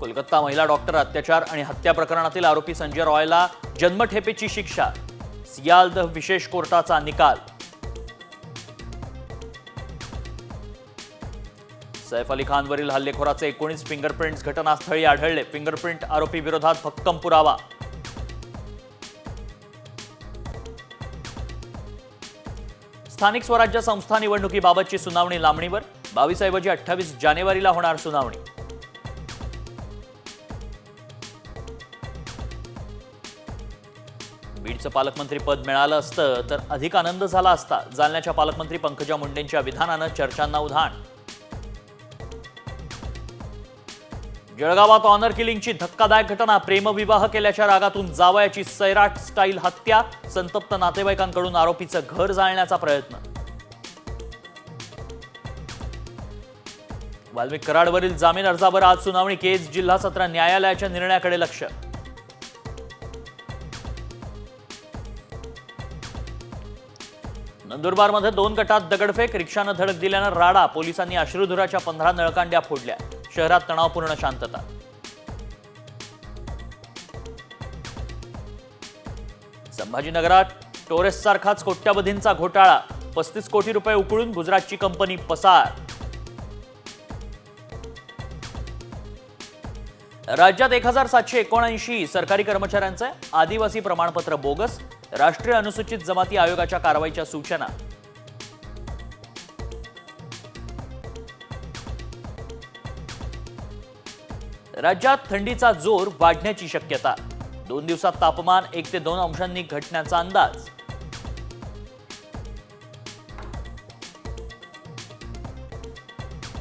कोलकाता महिला डॉक्टर अत्याचार आणि हत्या प्रकरणातील आरोपी संजय रॉयला जन्मठेपेची शिक्षा. सियालदह विशेष कोर्टाचा निकाल. सैफ अली खानवरील हल्लेखोराचे एकोणीस फिंगरप्रिंट्स घटनास्थळी आढळले. फिंगरप्रिंट आरोपी विरोधात भक्कम पुरावा. स्थानिक स्वराज्य संस्था निवडणुकीबाबतची सुनावणी लांबणीवर. बावीस ऐवजी अठ्ठावीस जानेवारीला होणार सुनावणी. बीडचं पालकमंत्रीपद मिळालं असतं तर अधिक आनंद झाला असता. जालन्याच्या पालकमंत्री पंकजा मुंडेंच्या विधानानं चर्चांना उधाण. जळगावात ऑनर किलिंगची धक्कादायक घटना प्रेमविवाह केल्याच्या रागातून जावयाची सैराट स्टाईल हत्या संतप्त नातेवाईकांकडून आरोपीचं घर जाळण्याचा प्रयत्न. वाल्मिक कराडवरील जामीन अर्जावर आज सुनावणी केस जिल्हा सत्र न्यायालयाच्या निर्णयाकडे लक्ष. नंदुरबारमध्ये दोन गटात दगडफेक रिक्षानं धडक दिल्यानं राडा पोलिसांनी अश्रुधुराच्या पंधरा नळकांड्या फोडल्या. शहरात तणावपूर्ण शांतता. संभाजीनगरात टोरेस सारखाच कोट्यावधींचा घोटाळा. पस्तीस कोटी रुपये उकळून गुजरातची कंपनी पसार. राज्यात एक हजार सातशे एकोणऐंशी सरकारी कर्मचाऱ्यांचे आदिवासी प्रमाणपत्र बोगस. राष्ट्रीय अनुसूचित जमाती आयोगाच्या कारवाईच्या सूचना. राज्यात थंडीचा जोर वाढण्याची शक्यता. दोन दिवसात तापमान एक ते दोन अंशांनी घटण्याचा अंदाज.